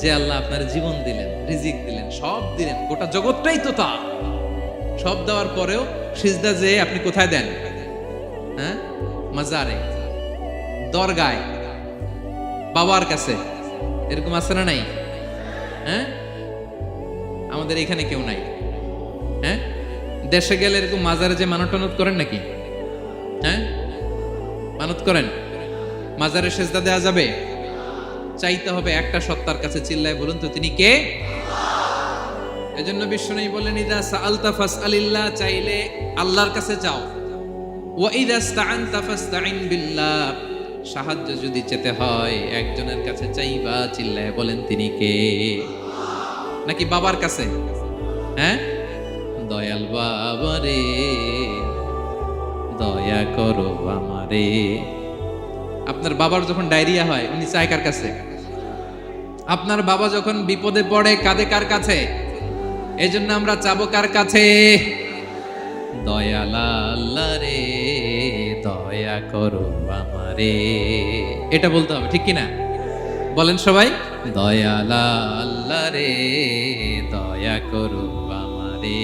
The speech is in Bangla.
যে আল্লাহ আপনার জীবন দিলেন, রিজিক দিলেন, সব দিলেন, গোটা জগৎটাই তো তা সব দেওয়ার পরেও সিজদা যে আপনি কোথায় দেন? হ্যাঁ? মাজারে, দরগায়, বাবার কাছে। এরকম আছে না নাই? হ্যাঁ? আমাদের এখানে কেউ নাই। হ্যাঁ? দেশে গেলে এরকম মাজারে যে মানত টানত করেন নাকি? হ্যাঁ? মানত করেন? মাজারে সেজদা দেওয়া যাবে? চাইতে হবে একটা সত্তার কাছে চিল্লায় বলুন তো, তিনি কে? এজন্য বিষ্ণু বলেন ইদা সাআলতা ফাসআলিল্লাহ চাইলে আল্লাহর কাছে চাও ওয়া ইদা ইসতাআনতা ফাসতাইন বিল্লাহ সাহায্য যদি চেতে হয়, একজনের কাছে চাইবা, চিল্লায় বলেন তিনি কে? নাকি বাবার কাছে? হ্যাঁ? দয়াল বাবা রে, দয়া করো আমারে। আপনার বাবার যখন ডায়রিয়া হয়, উনি চায় কার কাছে? আপনার বাবা যখন বিপদে পড়ে, কাঁদে কার কাছে? এই জন্য আমরা চাবো কার কাছে? দয়ালা রে, দয়া করো আমারে। এটা বলতে হবে, ঠিক কিনা? বলেন সবাই। দয়ালা রে, দয়া করো আমারে।